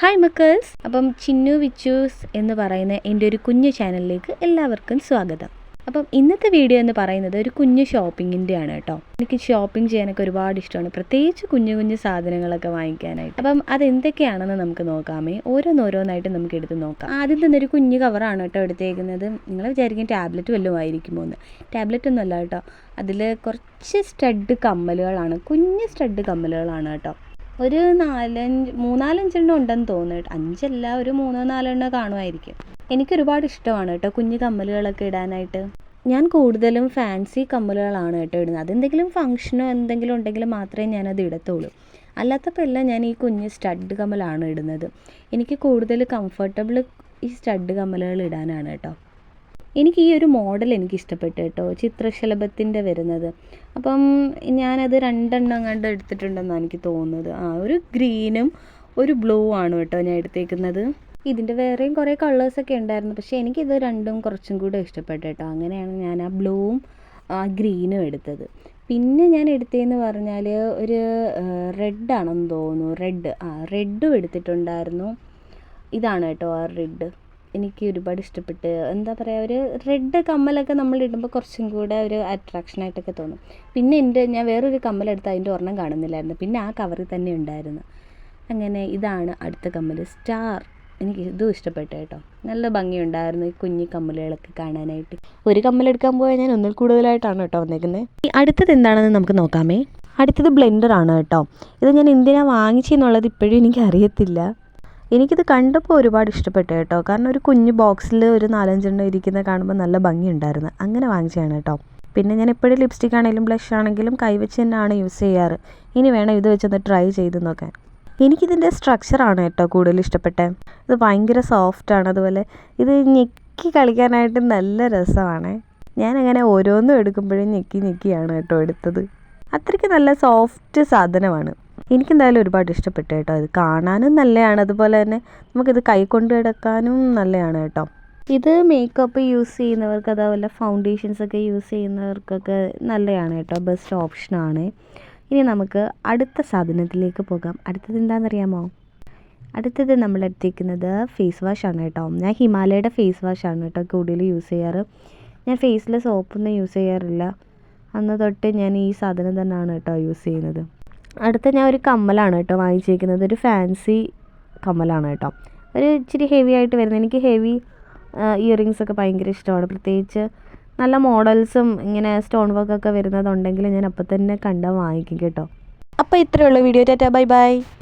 Hi മക്കേഴ്സ് അപ്പം ചിന്നു വിച്ചൂസ് എന്ന് പറയുന്ന എന്റെ ഒരു കുഞ്ഞു ചാനലിലേക്ക് എല്ലാവർക്കും സ്വാഗതം. അപ്പം ഇന്നത്തെ വീഡിയോ എന്ന് പറയുന്നത് ഒരു കുഞ്ഞു ഷോപ്പിങ്ങിന്റെ ആണ് കേട്ടോ. എനിക്ക് ഷോപ്പിംഗ് ചെയ്യാനൊക്കെ ഒരുപാട് ഇഷ്ടമാണ്. പ്രത്യേകിച്ച് കുഞ്ഞു കുഞ്ഞു സാധനങ്ങളൊക്കെ വാങ്ങിക്കാനായിട്ട്. അപ്പം അതെന്തൊക്കെയാണെന്ന് നമുക്ക് നോക്കാമേ. ഓരോന്നോരോന്നായിട്ട് നമുക്ക് എടുത്ത് നോക്കാം. ആദ്യം തന്നെ ഒരു കുഞ്ഞു കവറാണ് കേട്ടോ എടുത്തേക്കുന്നത്. നിങ്ങൾ വിചാരിക്കും ടാബ്ലറ്റ് വല്ലതും ആയിരിക്കുമോ എന്ന്. ടാബ്ലറ്റ് ഒന്നുമല്ല കേട്ടോ. അതിൽ കുറച്ച് സ്റ്റഡ് കമ്മലുകളാണ്. കുഞ്ഞ് സ്റ്റഡ് കമ്മലുകളാണ് കേട്ടോ. ഒരു നാലഞ്ച് മൂന്നാലഞ്ചെണ്ണം ഉണ്ടെന്ന് തോന്നുന്നു കേട്ടോ. അഞ്ചല്ല ഒരു മൂന്നോ നാലെണ്ണം കാണുമായിരിക്കും. എനിക്ക് ഒരുപാട് ഇഷ്ടമാണ് കേട്ടോ കുഞ്ഞു കമ്മലുകളൊക്കെ ഇടാനായിട്ട്. ഞാൻ കൂടുതലും ഫാൻസി കമ്മലുകളാണ് കേട്ടോ ഇടുന്നത്. അതെന്തെങ്കിലും ഫംഗ്ഷനോ എന്തെങ്കിലും ഉണ്ടെങ്കിൽ മാത്രമേ ഞാനത് ഇടത്തുള്ളൂ. അല്ലാത്തപ്പോൾ എല്ലാം ഞാൻ ഈ കുഞ്ഞ് സ്റ്റഡ് കമ്മലാണ് ഇടുന്നത്. എനിക്ക് കൂടുതൽ കംഫർട്ടബിൾ ഈ സ്റ്റഡ് കമ്മലുകൾ ഇടാനാണ് കേട്ടോ. എനിക്ക് ഈ ഒരു മോഡൽ എനിക്ക് ഇഷ്ടപ്പെട്ടു കേട്ടോ ചിത്രശലഭത്തിന്റെ വരുന്നത്. അപ്പം ഞാനത് രണ്ടെണ്ണം കണ്ട് എടുത്തിട്ടുണ്ടെന്നാണ് എനിക്ക് തോന്നുന്നത്. ആ ഒരു ഗ്രീനും ഒരു ബ്ലൂ ആണ് കേട്ടോ ഞാൻ എടുത്തേക്കുന്നത്. ഇതിന്റെ വേറെയും കുറേ കളേഴ്സൊക്കെ ഉണ്ടായിരുന്നു പക്ഷേ എനിക്കിത് രണ്ടും കുറച്ചും കൂടെ ഇഷ്ടപ്പെട്ടു കേട്ടോ. അങ്ങനെയാണ് ഞാൻ ആ ബ്ലൂവും ആ ഗ്രീനും എടുത്തത്. പിന്നെ ഞാൻ എടുത്തതെന്ന് പറഞ്ഞാൽ ഒരു റെഡാണെന്ന് തോന്നുന്നു. റെഡ് ആ റെഡും എടുത്തിട്ടുണ്ടായിരുന്നു. ഇതാണ് കേട്ടോ ആ റെഡ് എനിക്ക് ഒരുപാട് ഇഷ്ടപ്പെട്ട് എന്താ പറയുക ഒരു റെഡ് കമ്മലൊക്കെ നമ്മൾ ഇടുമ്പോൾ കുറച്ചും കൂടെ ഒരു അട്രാക്ഷനായിട്ടൊക്കെ തോന്നും. പിന്നെ എന്റെ ഞാൻ വേറൊരു കമ്മലെടുത്ത് അതിന്റെ ഒരെണ്ണം കാണുന്നില്ലായിരുന്നു. പിന്നെ ആ കവറിൽ തന്നെ ഉണ്ടായിരുന്നു. അങ്ങനെ ഇതാണ് അടുത്ത കമ്മൽ സ്റ്റാർ എനിക്ക് ഇതും ഇഷ്ടപ്പെട്ടു കേട്ടോ. നല്ല ഭംഗിയുണ്ടായിരുന്നു ഈ കുഞ്ഞു കമ്മലുകളൊക്കെ കാണാനായിട്ട്. ഒരു കമ്മലെടുക്കാൻ പോയാൽ ഞാൻ ഒന്നിൽ കൂടുതലായിട്ടാണ് കേട്ടോ വന്നേക്കുന്നത് അടുത്തത് എന്താണെന്ന് നമുക്ക് നോക്കാമേ. അടുത്തത് ബ്ലെൻഡർ ആണ് കേട്ടോ. ഇത് ഞാൻ എന്തിനാണ് വാങ്ങിച്ചെന്നുള്ളത് ഇപ്പോഴും എനിക്ക് അറിയത്തില്ല എനിക്കിത് കണ്ടപ്പോൾ ഒരുപാട് ഇഷ്ടപ്പെട്ടു കേട്ടോ. കാരണം ഒരു കുഞ്ഞു ബോക്സിൽ ഒരു നാലഞ്ചെണ്ണം ഇരിക്കുന്ന കാണുമ്പോൾ നല്ല ഭംഗിയുണ്ടായിരുന്നു. അങ്ങനെ വാങ്ങിച്ചതാണ് കേട്ടോ. പിന്നെ ഞാൻ എപ്പോഴും ലിപ്സ്റ്റിക് ആണെങ്കിലും ബ്ലഷ് ആണെങ്കിലും കൈവച്ച് തന്നെയാണ് യൂസ് ചെയ്യാറ്. ഇനി വേണം ഇത് വെച്ചൊന്ന് ട്രൈ ചെയ്ത് നോക്കാൻ എനിക്കിതിന്റെ സ്ട്രക്ചറാണ് കേട്ടോ കൂടുതൽ ഇഷ്ടപ്പെട്ടത് ഇത് ഭയങ്കര സോഫ്റ്റാണ് അതുപോലെ ഇത് ഞെക്കി കളിക്കാനായിട്ട് നല്ല രസമാണ്. ഞാനങ്ങനെ ഓരോന്നും എടുക്കുമ്പോഴും ഞെക്കി ഞെക്കിയാണ് കേട്ടോ എടുത്തത്. അത്രയ്ക്ക് നല്ല സോഫ്റ്റ് സാധനമാണ്. എനിക്കെന്തായാലും ഒരുപാട് ഇഷ്ടപ്പെട്ടു കേട്ടോ. ഇത് കാണാനും നല്ലതാണ്. അതുപോലെ തന്നെ നമുക്കിത് കൈ കൊണ്ട് കിടക്കാനും നല്ലതാണ് കേട്ടോ. ഇത് മേക്കപ്പ് യൂസ് ചെയ്യുന്നവർക്ക് അതേപോലെ ഫൗണ്ടേഷൻസ് ഒക്കെ യൂസ് ചെയ്യുന്നവർക്കൊക്കെ നല്ലതാണ് കേട്ടോ. ബെസ്റ്റ് ഓപ്ഷനാണ് ഇനി നമുക്ക് അടുത്ത സാധനത്തിലേക്ക് പോകാം. അടുത്തത് എന്താണെന്നറിയാമോ? അടുത്തത് നമ്മൾ എടുത്തേക്കുന്നത് ഫേസ് വാഷ് ആണ് കേട്ടോ. ഞാൻ ഹിമാലയയുടെ ഫേസ് വാഷ് ആണ് കേട്ടോ കൂടുതൽ യൂസ് ചെയ്യാറ്. ഞാൻ ഫേസിൽ സോപ്പൊന്നും യൂസ് ചെയ്യാറില്ല. അന്ന് തൊട്ട് ഞാൻ ഈ സാധനം തന്നെയാണ് കേട്ടോ യൂസ് ചെയ്യുന്നത്. അടുത്ത ഞാൻ ഒരു കമ്മലാണ് കേട്ടോ വാങ്ങിച്ചിരിക്കുന്നത്. ഒരു ഫാൻസി കമ്മലാണ് കേട്ടോ. ഒരു ഇച്ചിരി ഹെവി ആയിട്ട് വരുന്നത്. എനിക്ക് ഹെവി ഇയറിങ്സ് ഒക്കെ ഭയങ്കര ഇഷ്ടമാണ്. പ്രത്യേകിച്ച് നല്ല മോഡൽസും ഇങ്ങനെ സ്റ്റോൺ വർക്ക് ഒക്കെ വരുന്നതുണ്ടെങ്കിൽ ഞാൻ അപ്പം തന്നെ കണ്ടാൽ വാങ്ങിക്കും കേട്ടോ. അപ്പോൾ ഉള്ളൂ. വീഡിയോ. ടാറ്റാ. Bye bye.